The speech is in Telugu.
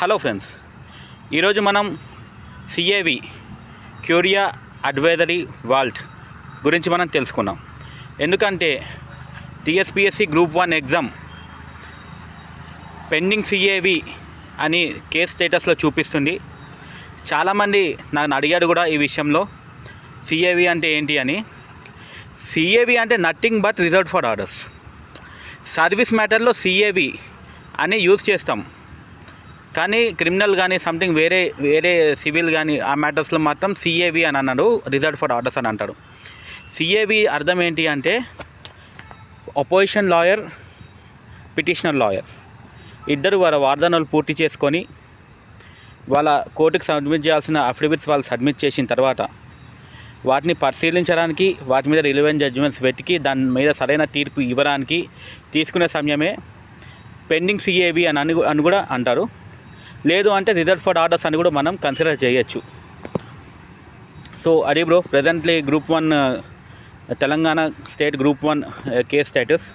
హలో ఫ్రెండ్స్ ఈరోజు మనం సిఏవి క్యూరియా అడ్వైజరీ వాల్ట్ గురించి మనం తెలుసుకున్నాం ఎందుకంటే TSPSC group one exam pending CAV అని కేస్ స్టేటస్లో చూపిస్తుంది. చాలామంది నన్ను అడిగారు కూడా ఈ విషయంలో సిఏవి అంటే ఏంటి అని. సిఏవి అంటే nothing but reserve for orders. Service మ్యాటర్లో CAV అని యూజ్ చేస్తాం. కానీ క్రిమినల్ కానీ సంథింగ్ వేరే వేరే సివిల్ కానీ ఆ మ్యాటర్స్లో మాత్రం సిఏవి అని అన్నాడు. రిజర్వ్ ఫర్ ఆర్డర్స్ అని అంటాడు. సిఏవి అర్థం ఏంటి అంటే అపోజిషన్ లాయర్ పిటిషనర్ లాయర్ ఇద్దరు వారి వార్దనలు పూర్తి చేసుకొని వాళ్ళ కోర్టుకి సబ్మిట్ చేయాల్సిన అఫిడవిట్స్ వాళ్ళు సబ్మిట్ చేసిన తర్వాత వాటిని పరిశీలించడానికి వాటి మీద రిలివెంట్ జడ్జిమెంట్స్ వెతికి దాని మీద సరైన తీర్పు ఇవ్వడానికి తీసుకునే సమయమే పెండింగ్ సిఏవి అని అని అని కూడా అంటారు. లేదు అంటే రిజర్వ్ ఫర్ ఆర్డర్స్ అని కూడా మనం కన్సిడర్ చేయొచ్చు. సో అది bro presently group one Telangana state group one case status